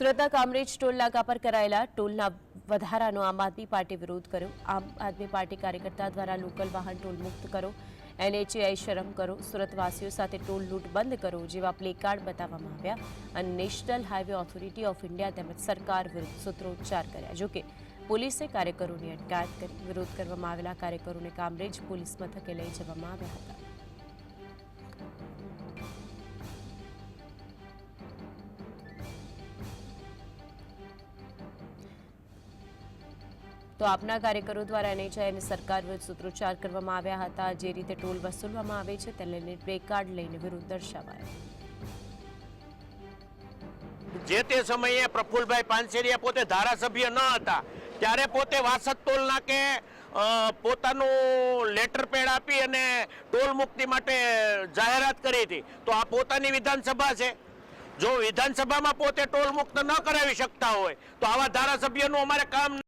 સુરતના કામરેજ ટોલ નાકા પર કરાયેલા ટોલના વધારાનો આમ આદમી પાર્ટી વિરોધ કર્યો. આમ આદમી પાર્ટી કાર્યકર્તા દ્વારા લોકલ વાહન ટોલ મુક્ત કરો એનએચએઆઈ શરમ કરો, સુરતવાસીઓ સાથે ટોલ લૂંટ બંધ કરો જેવા પ્લેકાર્ડ બતાવવામાં આવ્યા અને national highway authority of India તેમજ સરકાર વિરુદ્ધ સૂત્રોચ્ચાર કર્યા. જોકે પોલીસે કાર્યકરોની અટકાયત કરી, વિરોધ કરવામાં આવેલા કાર્યકરોને કામરેજ પોલીસ મથકે લઈ જવામાં આવ્યા હતા. તો આપના કાર્યકરો દ્વારા એનએચઆઈ અને સરકાર વિરુદ્ધ સૂત્રોચ્ચાર કરવામાં આવ્યા હતા. જે રીતે ટોલ વસૂલવામાં આવે છે, તેને લઈને પ્લે લઈને વિરોધ દર્શાવાયો. જે તે સમયે પ્રફુલભાઈ પાનસેરિયા પોતે ધારાસભ્ય ન હતા, ત્યારે પોતે વાસદ ટોલ નાકે પોતાનું લેટર પેડ આપી અને ટોલ મુક્તિ માટે જાહેરાત કરી હતી. તો આ પોતાની વિધાનસભા છે. જો વિધાનસભામાં પોતે ટોલ મુક્ત ન કરાવી શકતા હોય, તો આવા ધારાસભ્યનું અમારે કામ